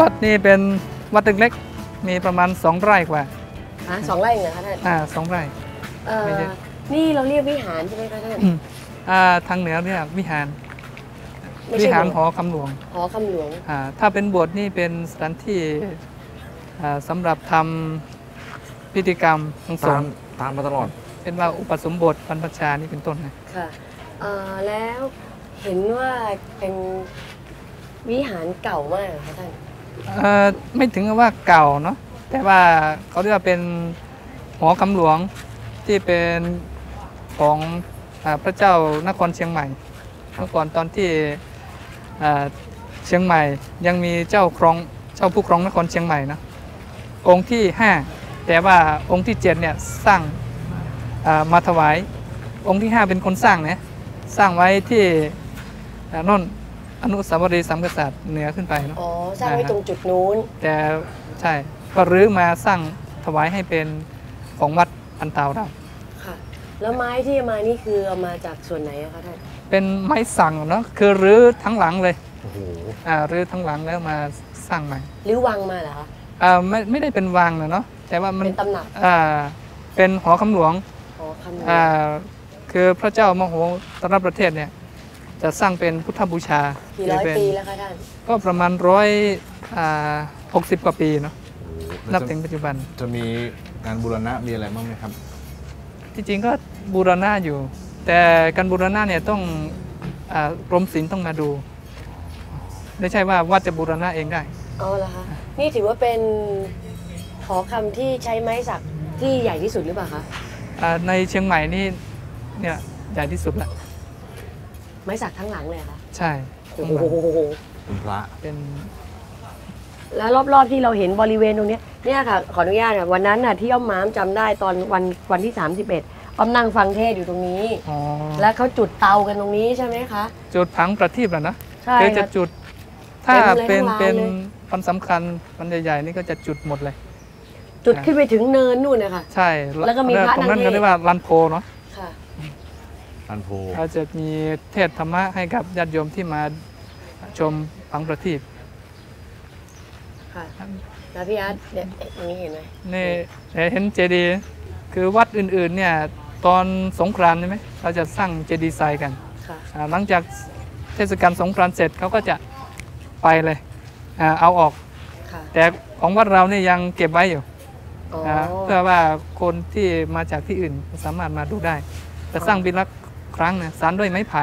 วัดนี่เป็นวัดเล็กๆมีประมาณสองไร่กว่าฮะสองไร่เองเหรอคะท่านอ่าสองไร่เอ่อไม่เยอะนี่เราเรียกวิหารใช่ไหมคะท่านอืมอ่าทางเหนือเรียกวิหาร ไม่วิใช่หารโบหสอถ์คำหลวงหอคำหลวงอ่าถ้าเป็นโบสถ์นี่เป็นสถานที่อ่าสำหรับทำพิธีกรรมทางสตางมฆ์ตามมาตลอด เป็นว่าอุปสมบทบรรพชานี่เป็นต้นนะ ค่ะเอ่อแล้วเห็นว่าเป็นวิหารเก่ามากเหรอคะท่านเอ่อ ไม่ถึงกับว่าเก่าเนาะแต่ว่าเขาเรียกว่าเป็นหอคำหลวงที่เป็นของอพระเจ้านครเชียงใหม่เมื่อก่อนตอนที่เชียงใหม่ยังมีเจ้าครองเจ้าผู้ครองนครเชียงใหม่นะองค์ที่ 5 แต่ว่าองค์ที่7เนี่ยสร้างมาถวายองค์ที่ 5 เป็นคนสร้างนะสร้างไว้ที่อ่านน อนุสาวรีย์สามกษัตริย์เหนือขึ้นไปเนาะอ๋อสร้างไว้ตรงจุดนู้น แต่ใช่ก็รื้อมาสร้างถวายให้เป็นของวัดอันเตาเราค่ะ แล้วไม้ที่เอามานี่คือเอามาจากส่วนไหนอะคะท่านเป็นไม้สั่งเนาะคือรื้อทั้งหลังเลยโอ้โหอ่ารื้อทั้งหลังแล้วมาสร้างใหม่หรือวังมาเหรอคะอ่าไม่ไม่ได้เป็นวางนะเนาะแต่ว่ามันเป็นตำหนักอ่าเป็นหอคำหลวงหอคำหลวงอ่าคือพระเจ้ามโหตรประเทศเนี่ย จะสร้างเป็นพุทธบูชากี่ร้อยเป็นปีแล้วคะท่านก็ประมาณร้อยหกสิบกว่าปีเนาะโอ้โหนับจะถึงปัจจุบัน จะมีการบูรณะมีอะไรบ้างไหมครับที่จริงก็บูรณะอยู่ แต่การบูรณะเนี่ยต้องอากรมศิลป์ต้องมาดู ไม่ใช่ว่าวัดจะบูรณะเองได้อ๋อเหรอคะนี่ถือว่าเป็นหอคำที่ใช้ไม้สักที่ใหญ่ที่สุดหรือเปล่าคะอ่าในเชียงใหม่นี่เนี่ยใหญ่ที่สุดละ ไม้สักทั้งหลังเลยเหรอคะใช่โอ้ข้างหลังโหคุณพระเป็น แล้วรอบๆที่เราเห็นบริเวณตรงเนี้ยเนี่ยค่ะ ขออนุญาตค่ะวันนั้นน่ะที่อ้อมม้ามจำได้ตอนวันวันที่ 31อ้อมนั่งฟังเทศน์อยู่ตรงนี้ อ๋อแล้วเขาจุดเตากันตรงนี้ใช่ไหมคะ จุดผังประทีปแล้วนะใช่คือจะค่ะ จุด ถ้าเต็มเลยเป็นทั้งลานเป็นเลย วันสำคัญวันใหญ่ๆนี่ก็จะจุดหมดเลย จุดขึ้นไปถึงเนินนู่นนะคะ ใช่แล้วก็มีพระตรงนั้นนั่งเทศเขาเรียกว่าลันโพเนาะ ค่ะอันโพเราจะมีเทศธรรมะให้กับญาติโยมที่มาชมผังประทีปค่ะแล้วพี่อาร์ตเนี่ยตรงนี้เห็นไหมนี่เห็นเจดีย์คือวัดอื่นๆเนี่ยตอนสงกรานต์ใช่ไหมเราจะสร้างเจดีย์ทรายกันค่ะอ่าหลังจากเทศกาลสงกรานต์เสร็จเขาก็จะไปเลยอ่าเอาออกค่ะแต่ของวัดเราเนี่ยยังเก็บไว้อยู่อ๋อนะเพื่อว่าคนที่มาจากที่อื่นสามารถมาดูได้จะสร้างปีละ ครั้งนะสารด้วยไม้ไผ่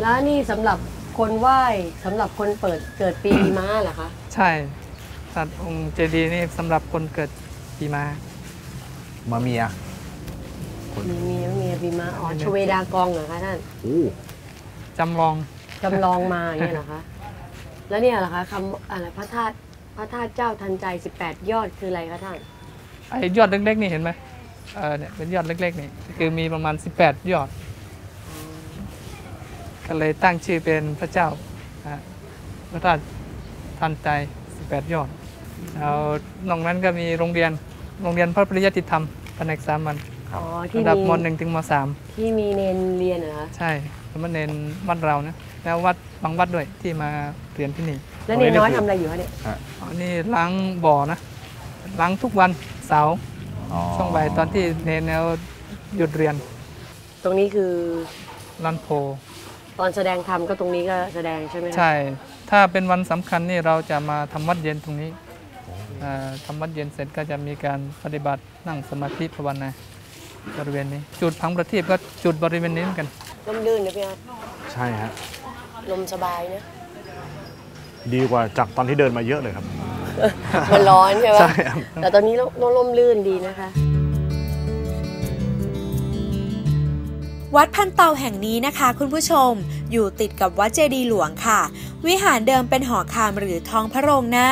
แล้วนี่สำหรับคนไหว้สำหรับคนเปิดเกิดปีม้าเหรอคะ ใช่สัตว์องค์เจดีย์นี่สำหรับคนเกิดปีมา มาเมียมีมีมีปีม้าอ๋อชเวดากองเหรอคะท่านโอ้จำลอง จำลองมาอย่างเงี้ยเหรอคะ แล้วเนี่ยเหรอคะคำอะไรพระธาตุพระธาตุเจ้าทันใจ 18 ยอดคืออะไรคะท่านไอ้ยอดเล็กๆนี่เห็นไหมเออเนี่ยเป็นยอดเล็กๆนี่ คือมีประมาณ 18 ยอด ก็เลยตั้งชื่อเป็นพระเจ้าอ่าพระธาตุทันใจ 18 ยอดแล้วนอกนั้นก็มีโรงเรียนโรงเรียนพระปริยติธรรมแผนกสามัญอ๋อที่ระดับมีม .1 ถึงมที่มีเนนเรียนเหรอคะ .3 ใช่สมณเณรวัดเรานะแล้ววัดบางวัดด้วยที่มาเรียนที่นี่ แล้วเนนน้อยทำอะไรอยู่คะเนี่ยอันนี้ล้างบ่อนะล้างทุกวันเสาร์อ๋อช่วงบ่ายตอนที่เนนแนวหยุดเรียน ตรงนี้คือลันโพ ตอนแสดงธรรมก็ตรงนี้ก็แสดงใช่ไหมคะใช่ ถ้าเป็นวันสำคัญนี่เราจะมาทำวัดเย็นตรงนี้อ่าทำวัดเย็นเสร็จก็จะมีการปฏิบัตินั่งสมาธิภาวนาบริเวณนี้ จุดพังประทีปก็จุดบริเวณนี้เหมือนกัน ร่มรื่นนะพี่อาร์ตใช่ฮะ ลมสบายนะ ดีกว่าจากตอนที่เดินมาเยอะเลยครับ มันร้อนใช่ไหมใช่ครับ แต่ตอนนี้ร่มร่มรื่นดีนะคะ วัดพันเตาแห่งนี้นะคะ คุณผู้ชม อยู่ติดกับวัดเจดีหลวงค่ะ วิหารเดิมเป็นหอคามหรือท้องพระโรงหน้า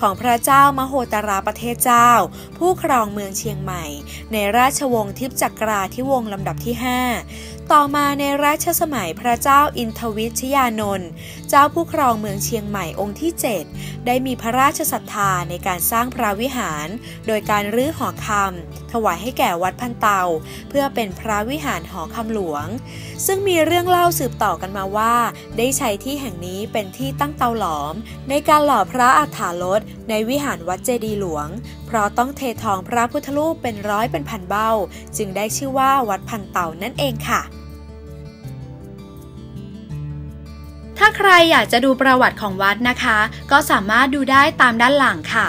ของพระเจ้ามโหตราประเทศเจ้า ผู้ครองเมืองเชียงใหม่ ในราชวงศ์ทิพย์จักราธิวงศ์ลำดับที่ 5 ต่อมาในรัชสมัยพระเจ้าอินทวิชยานนท์เจ้าผู้ครองเมืองเชียงใหม่องค์ที่ 7 ได้มีพระราชศรัทธาในการสร้างพระวิหาร โดยการรื้อหอคำถวายให้แก่วัดพันเตา เพื่อเป็นพระวิหารหอคำหลวง ซึ่งมีเรื่องเล่าสืบต่อกันมาว่า ได้ใช้ที่แห่งนี้เป็นที่ตั้งเตาหลอม ในการหล่อพระอัฐารถในวิหารวัดเจดีหลวง เพราะต้องเททองพระพุทธรูปเป็นร้อยเป็นพันเบ้า จึงได้ชื่อว่าวัดพันเต่านั่นเองค่ะถ้าใครอยากจะดูประวัติของวัดนะคะ ก็สามารถดูได้ตามด้านหลังค่ะ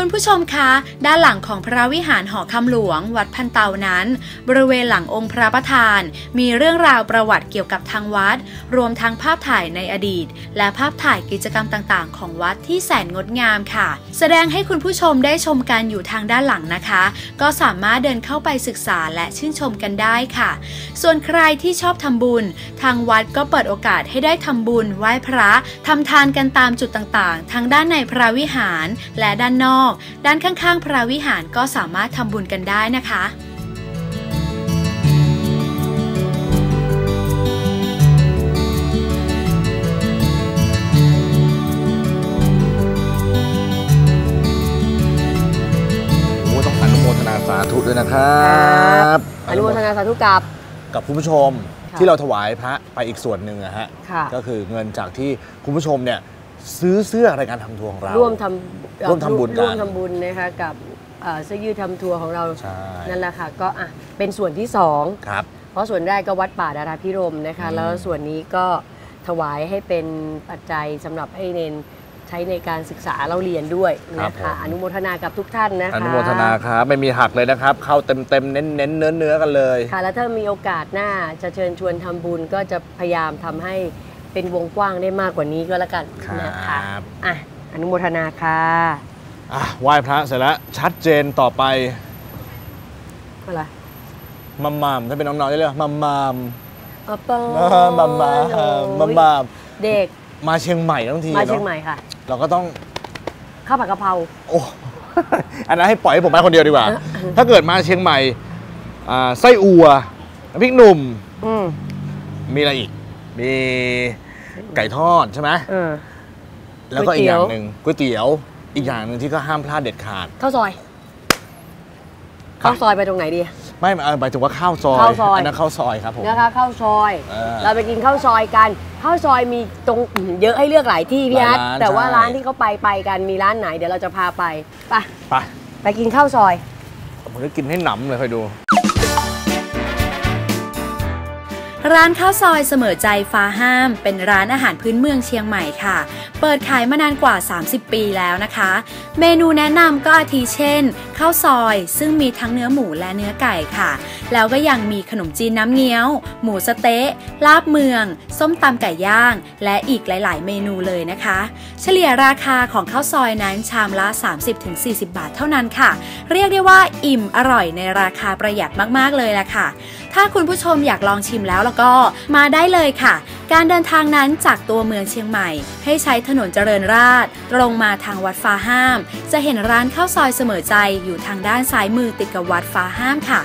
คุณผู้ชมคะ ด้านหลังของพระวิหารหอคำหลวง วัดพันเตานั้น บริเวณหลังองค์พระประธาน มีเรื่องราวประวัติเกี่ยวกับทางวัด รวมทั้งภาพถ่ายในอดีต และภาพถ่ายกิจกรรมต่างๆ ของวัดที่แสนงดงามค่ะ แสดงให้คุณผู้ชมได้ชมกันอยู่ทางด้านหลังนะคะ ก็สามารถเดินเข้าไปศึกษาและชื่นชมกันได้ค่ะ ส่วนใครที่ชอบทำบุญ ทางวัดก็เปิดโอกาสให้ได้ทำบุญไหว้พระทำทานกันตามจุดต่างๆ ทั้งด้านในพระวิหารและด้านนอกด้านข้างๆ พระวิหารก็สามารถทำบุญกันได้นะคะโอ้ต้องอนุโมทนาสาธุด้วยนะครับอนุโมทนาสาธุกับ กับคุณผู้ชมค่ะที่เราถวายพระไปอีกส่วนหนึ่งอะฮะค่ะก็คือเงินจากที่คุณผู้ชมเนี่ย ซื้อเสื้อรายการทำทัวร์ของเราร่วมทำเอ่อร่วมทำบุญกันร่วมทำบุญนะคะกับเอ่อเสื้อยืดทำทัวร์ของเราใช่นั่นแหละค่ะก็อะเป็นส่วนที่สองครับเพราะส่วนแรกก็วัดป่าดาราพิรมนะคะอืมแล้วส่วนนี้ก็ถวายให้เป็นปัจจัยสำหรับให้เนนใช้ในการศึกษาเราเรียนด้วยนะคะอนุโมทนากับทุกท่านนะคะอนุโมทนาครับไม่มีหักเลยนะครับ เข้าเต็มเต็มๆเน้นเน้นเนื้อเนื้อๆกันเลยค่ะแล้วถ้ามีโอกาสหน้าจะเชิญชวนทำบุญก็จะพยายามทำให้ เป็นวงกว้างได้มากกว่านี้ก็แล้วกันนะคะครับ อะอนุโมทนาค่ะอะไหว้พระเสร็จแล้วชัดเจนต่อไปอะไรมัมมามถ้าเป็นน้องๆจะเรียกว่ามัมมามอะปอเออมัมมามมัมมามเด็กมาเชียงใหม่ทั้งทีมาเชียงเนาะใหม่ค่ะ เราก็ต้องข้าวผัดกะเพราโอ้อันนั้นให้ปล่อยให้ผมไปคนเดียวดีกว่า ถ้าเกิดมาเชียงใหม่อ่าไส้อัวน้ำพริกหนุ่มอืมมีอะไรอีกมี ไก่ทอดใช่ไหมเออ แล้วก็ก๋วยอีกเตี๋อยวย่างหนึ่งก๋วยเตี๋ยว อีกอย่างหนึ่งที่ก็ห้ามพลาดเด็ดขาด ข้าวซอย ข้าวซอยไปตรงไหนดี ไม่เอ่อหมายถึงว่าข้าวซอยข้าวซอยนนั้นข้าวซอยครับผมนะคะข้าวซอย เออเราไปกินข้าวซอยกันข้าวซอยมีตรงอื้อหือเยอะให้เลือกหลายที่พี่หลายอาร์ตร้านแต่ว่าใช่ ร้านที่เขาไปไปกันมีร้านไหนเดี๋ยวเราจะพาไปไปไปไปกินข้าวซอย ผมจะกินให้หนำเลยคอยดู ร้านข้าวซอยเสมอใจฟ้าห้าม เป็นร้านอาหารพื้นเมืองเชียงใหม่ค่ะ เปิดขายมานานกว่า 30 ปีแล้วนะคะ เมนูแนะนำก็อาทิเช่นข้าวซอย ซึ่งมีทั้งเนื้อหมูและเนื้อไก่ค่ะ แล้วก็ยังมีขนมจีนน้ำเงี้ยว หมูสะเต๊ะ ลาบเมือง ส้มตำไก่ย่าง และอีกหลาย ๆ เมนูเลยนะคะ เฉลี่ยราคาของข้าวซอยนั้นชามละ 30-40 บาทเท่านั้นค่ะ เรียกได้ว่าอิ่มอร่อยในราคาประหยัดมาก ๆ เลยละค่ะ ถ้าคุณผู้ชมอยากลองชิมแล้วแล้วก็มาได้เลยค่ะ การเดินทางนั้นจากตัวเมืองเชียงใหม่ ให้ใช้ถนนเจริญราษฎร์ตรงมาทางวัดฟ้าห้าม จะเห็นร้านข้าวซอยเสมอใจอยู่ทางด้านซ้ายมือติดกับวัดฟ้าห้ามค่ะ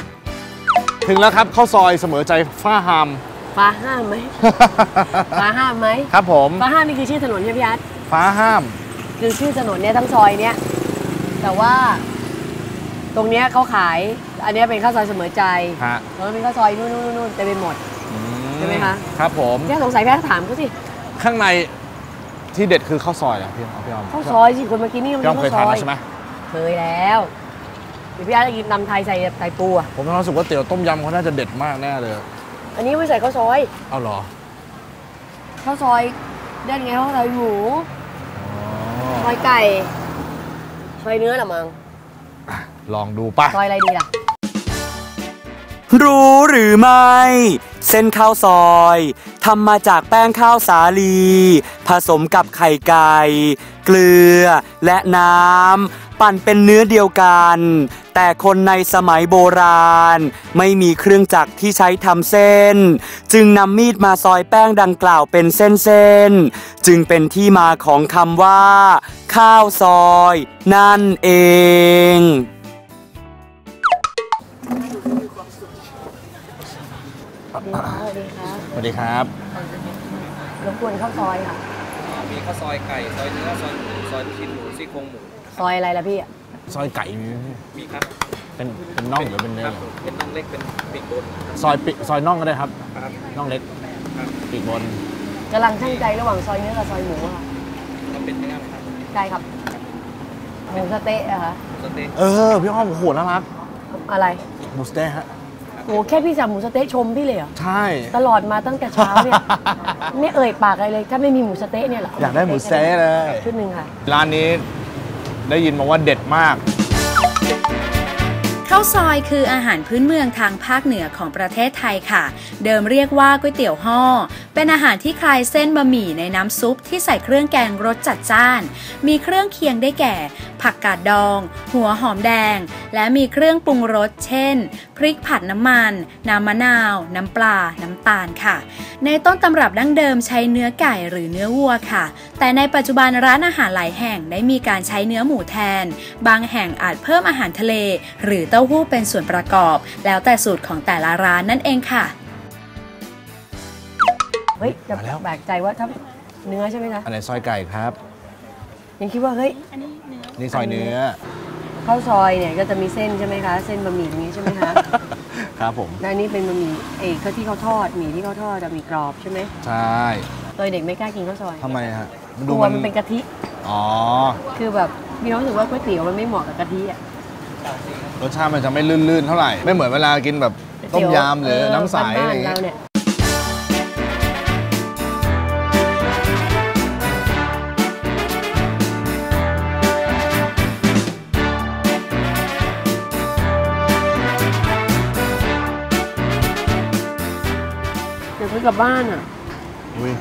ถึงแล้วครับข้าวซอยเสมอใจฟ้าฮาม ฟ้าห้ามไหม ฟ้าห้ามไหมครับผม ฟ้าห้ามนี่คือชื่อถนนใช่ไหมพี่อาร์ตฟ้าห้าม คือชื่อถนนเนี่ยทั้งซอยเนี่ยแต่ว่าตรงเนี้ยเขาขาย อันเนี้ยเป็นข้าวซอยเสมอใจฮะแล้วก็เป็นข้าวซอยนู่นนู่นนู่นเต็มไปหมดอืใช่ไหมคะครับผมพี่อาร์ตสงสัยพี่อาร์ตถามเขาสิข้างในที่เด็ดคือข้าวซอยเหรอพี่พี่ออมข้าวซอยสิคนเมื่อกี้นี่มันพี่ออมเคยข้าวทานซอแล้วยใช่ไหมเคยแล้วเดี๋ยวพี่อาร์ตจะกินตำไทยใส่ไตปูอะผมมีความรู้สึกว่าเตี๋ยวต้มยำเขาน่าจะเด็ดมากแน่เลย อันนี้ไม่ใส่ข้าวซอยเอาเหรอข้าวซอยเด่นไงข้าวซอยหมูอ๋อซอยไก่ซอยเนื้อเหรอมังลองดูป่ะซอยอะไรดีล่ะ รู้หรือไม่ เส้นข้าวซอยทำมาจากแป้งข้าวสาลี ผสมกับไข่ไก่เกลือและน้ำ ปั่นเป็นเนื้อเดียวกัน แต่คนในสมัยโบราณ ไม่มีเครื่องจักรที่ใช้ทำเส้น จึงนำมีดมาซอยแป้งดังกล่าวเป็นเส้นๆ จึงเป็นที่มาของคำว่า ข้าวซอย นั่นเอง เวัสดีครับรบกวนข้าวซอยค่ะ มีข้าวซอยไก่ ซอยเนื้อ ซอยหมู ซอยลูกชิ้นหมูซี่โครงหมู ซอยอะไรล่ะพี่ ซอยไก่มีไหมมีครับ เป็นเป็นน่องหรือเป็นเนื้คอรับเป็นน่องเล็ก เป็นปีกบนซอยปิซอยน่องก็ได้ครับครับน่องเล็กครับปีกบนกำลังช่างใจระหว่างซอยเนื้อกับซอยหมูอะค่ะก็เป็นเนื้อนะครับได้ครับหมูสะเต๊ะอะคะสเต็กเออพี่อ้อมโอ้โหน่ารักอะไร หมูสเต๊ะฮะ โอ้แค่พี่สั่งหมูสะเต๊ะชมพี่เลยเหรอ ใช่ ตลอดมาตั้งแต่เช้าเนี่ย ไม่เอ่ยปากอะไรเลย ถ้าไม่มีหมูสะเต๊ะเนี่ยเหรออยากได้หมูสเต๊ะเลย ชุดหนึ่งค่ะ ร้านนี้ได้ยินมาว่าเด็ดมาก ข้าวซอยคืออาหารพื้นเมืองทางภาคเหนือของประเทศไทยค่ะ เดิมเรียกว่าก๋วยเตี๋ยวห่อ เป็นอาหารที่คลายเส้นบะหมี่ในน้ำซุปที่ใส่เครื่องแกงรสจัดจ้าน มีเครื่องเคียงได้แก่ ผักกาดดอง หัวหอมแดง และมีเครื่องปรุงรส เช่น พริกผัดน้ำมัน น้ำมะนาว น้ำปลา น้ำตาลค่ะ ในต้นตำรับดั้งเดิมใช้เนื้อไก่หรือเนื้อวัวค่ะ แต่ในปัจจุบันร้านอาหารหลายแห่งได้มีการใช้เนื้อหมูแทน บางแห่งอาจเพิ่มอาหารทะเล หรือเต้าหู้เป็นส่วนประกอบ แล้วแต่สูตรของแต่ละร้านนั่นเองค่ะ เฮ้ยจะมาแล้ว แปลกใจว่าถ้าเนื้อใช่ไหมคะอันไหนซอยไก่ครับ ยังคิดว่าเฮ้ย นี่ซอยเนื้อ ข้าวซอยเนี่ยก็จะมีเส้นใช่ไหมคะ เส้นบะหมี่อย่างนี้ใช่ไหมคะ ครับผม และอันนี้เป็นบะหมี่เอกที่เขาทอดหมี่ที่เขาทอดจะมีกรอบใช่ไหมใช่ตอนเด็กไม่กล้ากินข้าวซอยทำไมฮะกลัวมันเป็นกะทิ อ๋อ คือแบบมีความรู้สึกว่าก๋วยเตี๋ยวมันไม่เหมาะกับกะทิอะ รสชาติมันจะไม่ลื่นๆเท่าไหร่ ไม่เหมือนเวลากินแบบต้มยำหรือน้ำใสเบ้าอะไรนอย่างๆเงี้เรายเนี่ยเดี๋ย กลับบ้านอะอุ้ย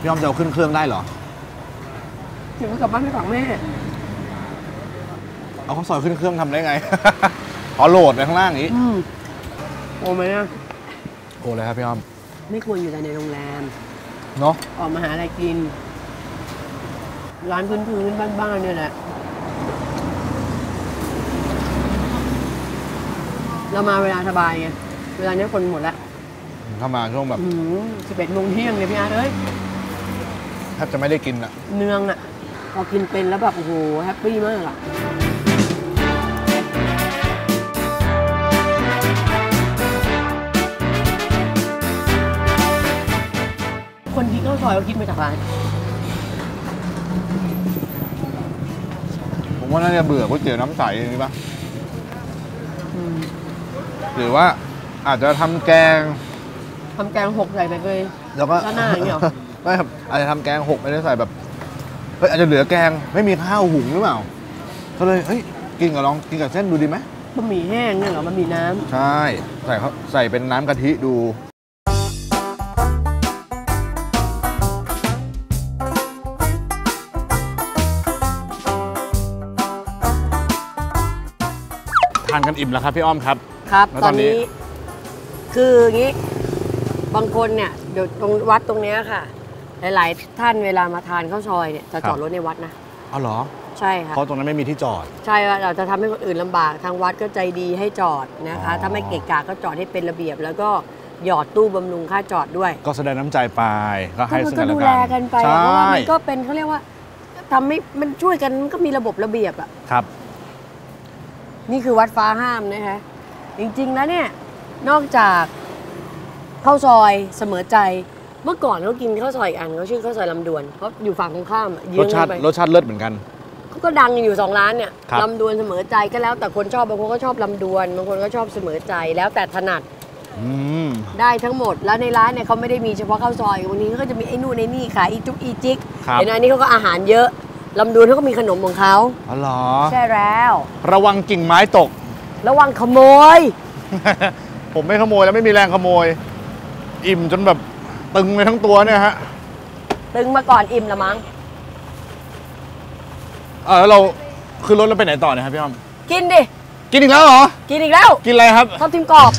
พี่อ้อมจะเอาขึ้นเครื่องได้เหรอเดี๋ยวซื้อกลับบ้านไปฝากแม่ เอาข้าวซอยขึ้นเครื่องทำได้ไง อ๋อโหลดในข้างล่างอย่างนี้ อืมโอ้ไหมนะโอ้เลยครับพี่อ้อม ไม่ควรอยู่แต่ในโรงแรม เนาะออกมาหาอะไรกิน ร้านพื้นๆบ้านๆเนี่ยแหละ เรามาเวลาสบายไง เวลาเนี้ยคนหมดแล้ว เข้ามาช่วงแบบสิบเอ็ดโมงเที่ยงเลยพี่อาร์ตเอ้ยแทบจะไม่ได้กินอะเนืองอะพอกินเป็นแล้วแบบโอ้โหแฮปปี้มากอะคนที่เข้าวซอยเขากินมาจากร้านผมว่าน่าจะเบื่อก๋วยเตี๋ยวน้ำใสอย่างนี้ปะหรือว่าอาจจะทำแกง ทำแกงหกใส่ไปเลยแล้วก็ราดหน้าอย่างเงี้ยเหรอไม่ครับอาจจะทำแกงหกไม่ได้ใส่แบบเฮ้ยอาจจะเหลือแกงไม่มีข้าวหุงหรือเปล่าก็เลยเฮ้ยกินกับลองกินกับเส้นดูดีไหมบะหมี่แห้งเนี่ยเหรอบะหมี่น้ใช่ใส่เขาใส่เป็นน้ำกะทิดู ทานกันอิ่มแล้วครับพี่อ้อมครับำครับ แล้วตตออนนนี้ นี้ คืออย่างนี้ บางคนเนี่ยเดี๋ยวตรงวัดตรงเนี้ยค่ะ หลายๆท่านเวลามาทานข้าวซอยเนี่ยจะจอดรถในวัดนะเอาเหรอ ใช่ค่ะเพราะตรงนั้นไม่มีที่จอด ใช่ว่าเราจะทำให้คนอื่นลำบากทางวัดก็ใจดีให้จอดนะคะอ๋อถ้าไม่เกะกะก็จอดให้เป็นระเบียบ แล้วก็หยอดตู้บำรุงค่าจอดด้วย ก็แสดงน้ำใจไปก็ให้มัซึ่งก็กันและดูกันแลกันไปใช่อะเพราะว่ามันก็เป็นเขาเรียกว่าทำให้มันช่วยกันมันก็มีระบบระเบียบอะครับ นี่คือวัดฟ้าห้ามนะคะจริงๆแล้วเนี่ยนอกจาก ข้าวซอยเสมอใจ เมื่อก่อนเขากินข้าวซอยอีกอันเขาชื่อข้าวซอยลำดวนเพราะอยู่ฝั่งตรงข้ามอะรเยื้อสงชากัตินไปรสชาติเลิศเหมือนกัน เขาก็ดังอยู่สองร้านเนี่ยครับ ลำดวนเสมอใจก็แล้วแต่คนชอบบางคนก็ชอบลำดวนบางคนก็ชอบเสมอใจแล้วแต่ถนัด อืม ได้ทั้งหมดแล้วในร้านเนี่ยเขาไม่ได้มีเฉพาะข้าวซอยบางทีเขาก็จะมีไอ้นู่นไอ้นี่ขายอีจุกอีจิกครับ เห็นไหมอันนี้เขาก็อาหารเยอะลำดวนเขาก็มีขนมของเขาอ๋อเหรอ ใช่แล้ว ระวังกิ่งไม้ตก ระวังขโมย ผมไม่ขโมยแล้วไม่มีแรงขโมย อิ่มจนแบบตึงไปทั้งตัวเนี่ยฮะ ตึงมาก่อนอิ่มละมั้งเออแล้วเราคือรถเราไปไหนต่อเนะครับพี่อ้อมกินดิ กินอีกแล้วเหรอ กินอีกแล้ว กินอะไรครับทับทิมกรอบ